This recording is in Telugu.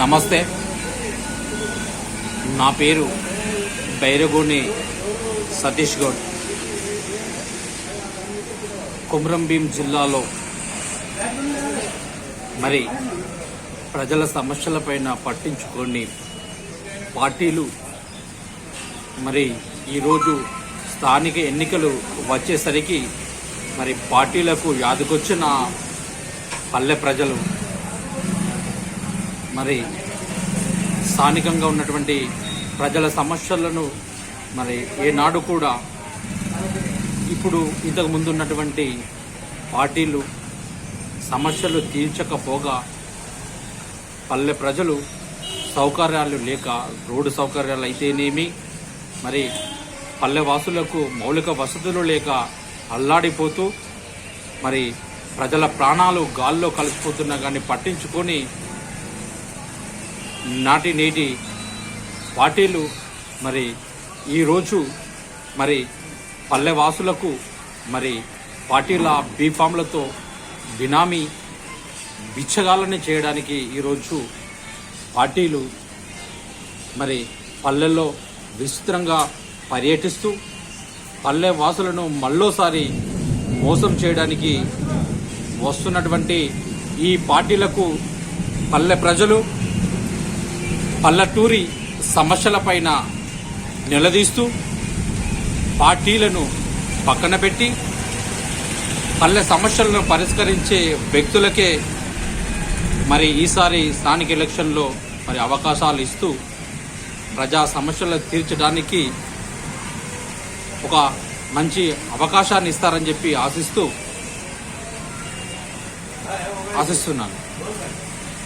నమస్తే. నా పేరు బైరగోని సతీష్ గౌడ్. కుమ్రంభీం జిల్లాలో మరి ప్రజల సమస్యలపైన పట్టించుకొని పార్టీలు మరి ఈరోజు స్థానిక ఎన్నికలు వచ్చేసరికి మరి పార్టీలకు యాదకొచ్చిన పల్లె ప్రజలు మరి స్థానికంగా ఉన్నటువంటి ప్రజల సమస్యలను మరి ఏనాడు కూడా ఇప్పుడు ఇంతకు ముందు ఉన్నటువంటి పార్టీలు సమస్యలు తీర్చకపోగా పల్లె ప్రజలు సౌకర్యాలు లేక రోడ్డు సౌకర్యాలు అయితేనేమి మరి పల్లె వాసులకు మౌలిక వసతులు లేక అల్లాడిపోతూ మరి ప్రజల ప్రాణాలు గాల్లో కలిసిపోతున్నా కానీ పట్టించుకొని నాటి నేటి పార్టీలు మరి ఈరోజు మరి పల్లెవాసులకు మరి పార్టీల బీఫామ్లతో బినామీ బిచ్చగాలని చేయడానికి ఈరోజు పార్టీలు మరి పల్లెల్లో విస్తృతంగా పర్యటిస్తూ పల్లె వాసులను మళ్ళోసారి మోసం చేయడానికి వస్తున్నటువంటి ఈ పార్టీలకు పల్లె ప్రజలు పల్లెటూరి సమస్యలపైన నిలదీస్తూ పార్టీలను పక్కన పెట్టి పల్లె సమస్యలను పరిష్కరించే వ్యక్తులకే మరి ఈసారి స్థానిక ఎలక్షన్లో మరి అవకాశాలు ఇస్తూ ప్రజా సమస్యలు తీర్చడానికి ఒక మంచి అవకాశాన్ని ఇస్తారని చెప్పి ఆశిస్తూ ఆశిస్తున్నాను.